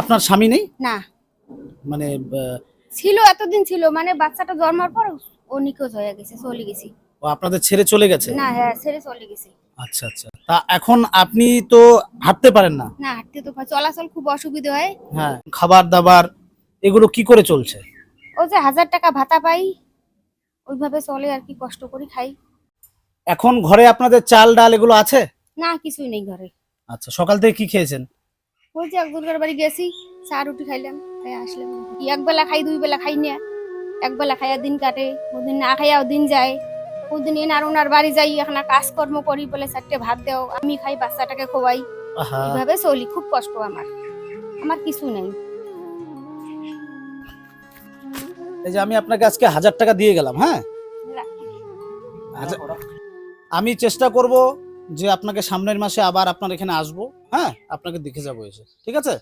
আপনার স্বামী নেই? না। মানে ছিল এতদিন ছিল মানে বাচ্চাটা জন্মার পর ও নিখোঁজ হয়ে গেছে চলে গেছি। ও আপনাদের ছেড়ে চলে গেছে? না হ্যাঁ ছেড়ে চলে গেছে। আচ্ছা আচ্ছা। তা এখন আপনি তো হাঁটতে পারেন না? না হাঁটতে তো চলাচল খুব অসুবিধা হয়। হ্যাঁ খাবার দাবার এগুলো কি করে চলছে? ও যে হাজার টাকা ভাতা পাই ওইভাবে চলে আর কি কষ্ট করে খাই। এখন ঘরে আপনাদের চাল ডাল এগুলো আছে? না কিছুই নেই ঘরে। আচ্ছা সকাল থেকে কি খেয়েছেন? ওই যে একজনের বাড়ি গেছি চা রুটি খাইলাম। খাই আসলাম। এক বেলা খাই দুই বেলা খাই না। এক বেলা খাইয়া দিন কাটে ওদিন না খাইয়াও দিন যায়। ওদিন এনার ওনার বাড়ি যাই এখন কাজকর্ম করি বলে চারটে ভাত দেও আমি খাই বাচ্চাটাকে খোয়াই এইভাবে চলি খুব কষ্ট আমার। আমার কিছু নেই। এই যে আমি আপনাকে আজকে হাজার টাকা দিয়ে গেলাম হ্যাঁ? হাজার- আমি চেষ্টা করব যে আপনাকে সামনের মাসে আবার আপনার এখানে আসব হ্যাঁ? আপনাকে দেখে যাব এসে, ঠিক আছে?